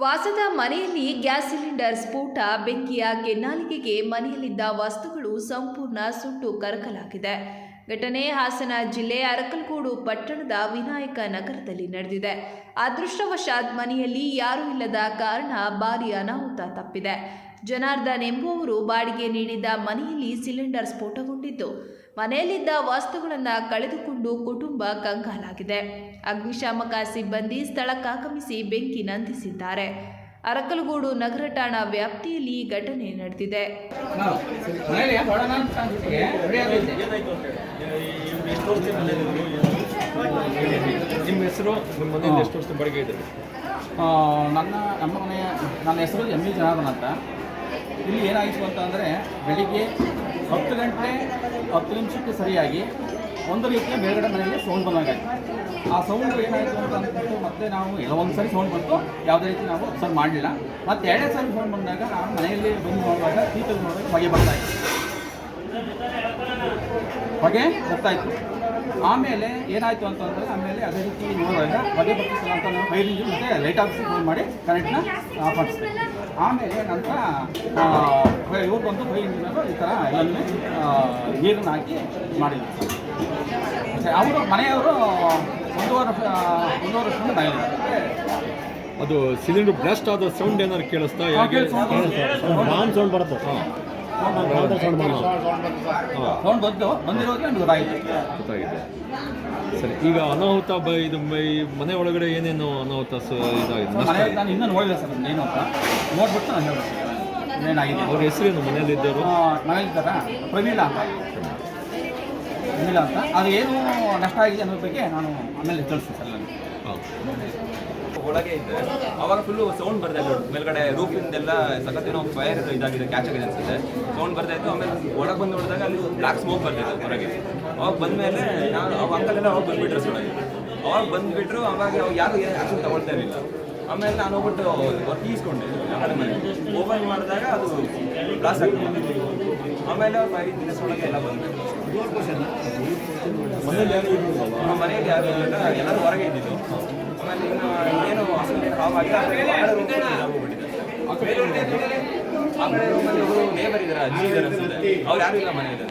ವಾಸದ ಮನೆಯಲ್ಲಿ gas cylinder, ಸ್ಫೋಟ, ಬೆಂಕಿಯ ಕೆನ್ನಾಲಿಗೆಗೆ ಮನೆಯಲ್ಲಿದ್ದ ವಸ್ತುಗಳು ಸಂಪೂರ್ಣ ಸುಟ್ಟು ಕರಕಲಾಗಿದೆ. ಘಟನೆ ಹಾಸನ ಜಿಲ್ಲೆ ಅರಕಲಗೂಡು ಪಟ್ಟಣದ ವಿನಾಯಕ ನಗರದಲ್ಲಿ ನಡೆದಿದೆ. ಅದೃಷ್ಟವಶಾತ್ ಮನೆಯಲ್ಲಿ ಯಾರೂ ಇಲ್ಲದ ಕಾರಣ ಭಾರಿ ಅನಾಹುತ ತಪ್ಪಿದೆ. ಜನಾರ್ದನ್ ಎಂಬುವವರು ಬಾಡಿಗೆ ನೀಡಿದ್ದ ಮನೆಯಲ್ಲಿ ಸಿಲಿಂಡರ್ ಸ್ಫೋಟಗೊಂಡಿದ್ದು. ಮನೆಯಲ್ಲಿದ್ದ ವಸ್ತುಗಳನ್ನು ಕಳೆದುಕೊಂಡು ಕುಟುಂಬ ಕಂಗಾಲಾಗಿದೆ. ಅಗ್ನಿಶಾಮಕ ಸಿಬ್ಬಂದಿ ಸ್ಥಳಕ್ಕಾಗಮಿಸಿ ಬೆಂಕಿ ನಂದಿಸಿದ್ದಾರೆ. ಅರಕಲಗೂಡು ನಗರ ಠಾಣಾ ವ್ಯಾಪ್ತಿಯಲ್ಲಿ ಈ ಘಟನೆ ನಡೆದಿದೆ. ನಿಮ್ಮ ಹೆಸರು? ನಿಮ್ಮ ಮನೆಯಲ್ಲಿ ಎಷ್ಟು ವರ್ಷ ಬಾಡಿಗೆ ಇದೆ? ನನ್ನ ನಮ್ಮ ಮನೆಯ ನನ್ನ ಹೆಸರು ಎಂ ಇ ಜನಾರ್ದನ್ ಅಂತ. ಇಲ್ಲಿ ಏನಾಯಿತು ಅಂತ ಅಂದರೆ ಬೆಳಿಗ್ಗೆ ಹತ್ತು ಗಂಟೆ ಹತ್ತು ನಿಮಿಷಕ್ಕೆ ಸರಿಯಾಗಿ ಒಂದು ರೀತಿಯ ಮೇಲ್ಗಡೆ ಮನೆಯಲ್ಲಿ ಸೌಂಡ್ ಬಂದಾಗಾಯಿತು ಆ ಸೌಂಡ್ ಏನಾಯಿತು ಅಂತ ಅಂದ್ಬಿಟ್ಟು ಮತ್ತೆ ನಾವು ಎಲ್ಲ ಸರಿ ಸೌಂಡ್ ಬಂತು. ಯಾವುದೇ ರೀತಿ ನಾವು ಅಬ್ಸರ್ವ್ ಮಾಡಲಿಲ್ಲ. ಮತ್ತು ಎರಡೇ ಸಾರಿ ಸೌಂಡ್ ಬಂದಾಗ ನಾವು ಮನೆಯಲ್ಲಿ ಬಂದು ನೋಡುವಾಗ ನೋಡಿದಾಗ ಹೊಗೆ ಬರ್ತಾಯಿತ್ತು ಹೊಗೆ ಬರ್ತಾ ಇತ್ತು. ಆಮೇಲೆ ಏನಾಯಿತು ಅಂತಂದರೆ ಆಮೇಲೆ ಅದೇ ರೀತಿ ನೋಡುವಾಗ ಮದುವೆ ಬರ್ತಿಲ್ಲ ಅಂತ ನಾವು ಫೈರ್ ಇಂಜಿನ್ ಮತ್ತು ಲೈಟ್ ಆಫ್ ಫೋನ್ ಮಾಡಿ ಕರೆಂಟ್ನ ಆಫ್ ಮಾಡಿಸ್ದೆ ಆಮೇಲೆ ನಂತರ ಇವ್ರು ಬಂದು ಫೈರ್ ಇಂಜಿನರು ಈ ಥರ ಎಲ್ಲನೇ ನೀರನ್ನು ಹಾಕಿ ಮಾಡಿದ್ರು ಸರ್ ಅವರು ಮನೆಯವರು ಒಂದೂವರೆ ಒಂದೂವರೆ ವರ್ಷದಿಂದ ಮನೆಯಲ್ಲಿದ್ದಾರೆ ಅದು ಸಿಲಿಂಡರ್ ಬ್ಲಾಸ್ಟ್ ಆದ ಸೌಂಡ್ ಏನಾದ್ರು ಕೇಳಿಸ್ತಾ ಯಾಕೆ ಸೌಂಡ್ ಬರುತ್ತೆ ಸೌಂಡ್ ಬಂದು ಬಂದಿರೋದು ಗೊತ್ತಾಗಿದೆ. ಸರಿ ಈಗ ಅನಾಹುತ ಬ ಇದು ಮನೆ ಒಳಗಡೆ ಏನೇನು ಅನಾಹುತ ಸ ಇದಾಗಿದೆ? ನಷ್ಟ? ನಾನು ಇನ್ನೂ ನೋಡಿಲ್ಲ ಸರ್ ಏನು ಅಂತ. ನೋಡ್ಬಿಟ್ಟು ನಾನು ಹೇಳ್ಬೇಕು ಏನಾಗಿದೆ? ಅವ್ರ ಹೆಸರೇನು ಮನೆಯಲ್ಲಿದ್ದರು? ಮನೇಲಿದ್ದಾರ ಪ್ರವೀಣ ಅಂತ. ಪ್ರವೀಣ ಅಂತ. ಅದು ಏನು ನಷ್ಟ ಆಗಿದೆ ಅನ್ನೋದ್ರ ಬಗ್ಗೆ ನಾನು ಆಮೇಲೆ ತಿಳಿಸ್ತೀನಿ ಸರ್ ನನಗೆ ಒಳಗೆ ಇದ್ದೆ ಅವಾಗ ಫುಲ್ಲು ಸೌಂಡ್ ಬರ್ತಾ ಇತ್ತು. ಮೇಲ್ಗಡೆ ರೂಫಿಂದೆಲ್ಲ ಸಖತ್ ಏನೋ ಫೈರ್ ಇದಾಗಿದೆ ಕ್ಯಾಚ್ ಆಗಿದೆ ಅನ್ಸುತ್ತೆ. ಸೌಂಡ್ ಬರ್ತಾ ಇತ್ತು ಆಮೇಲೆ ಒಳಗೆ ಬಂದು ನೋಡಿದಾಗ ಅಲ್ಲಿ ಬ್ಲಾಕ್ ಸ್ಮೋಕ್ ಬರ್ತಿತ್ತು ಹೊರಗೆ. ಅವಾಗ ಬಂದಮೇಲೆ ನಾನು ಅವಾಗ ಅಂಕಲೆಲ್ಲ ಅವಾಗ ಬಂದುಬಿಟ್ರು ಸುಳ್ಳಾಗಿ ಅವಾಗ ಬಂದ್ಬಿಟ್ರು ಅವಾಗ ಯಾರು ಏನು ಆಕ್ಷನ್ ತಗೊಳ್ತಾ ಇರಲಿಲ್ಲ. ಆಮೇಲೆ ನಾನು ಹೋಗ್ಬಿಟ್ಟು ಈಸ್ಕೊಂಡೆ ಆ ಕಡೆ ಮನೆ. ಓಪನ್ ಮಾಡಿದಾಗ ಅದು ಬ್ಲಾಸ್ಟ್ ಆಗ್ತದೆ ಆಮೇಲೆ ಫೈರ್ ಮಿನಿಟ್ಸ್ ಒಳಗೆ ಎಲ್ಲ ಬಂದ್ಬಿಟ್ಟು ಮನೆಯಲ್ಲಿ ಯಾರು ಇಲ್ಲ ಎಲ್ಲರೂ ಹೊರಗೆ ಇದ್ದಿದ್ದು. ಆಮೇಲೆ ಇನ್ನು ಏನು ಅಸಲು ಹಾವ್ ಆಗಿ ಆ ಕಡೆ ರೂಮಲ್ಲಿ ಅವರು ನೇಬರ್ ಇದ್ದಾರೆ ಅಜ್ಜಿ ಇದ್ದಾರೆ ಅವ್ರು ಯಾರು ಇಲ್ಲ ಮನೆಯಲ್ಲಿ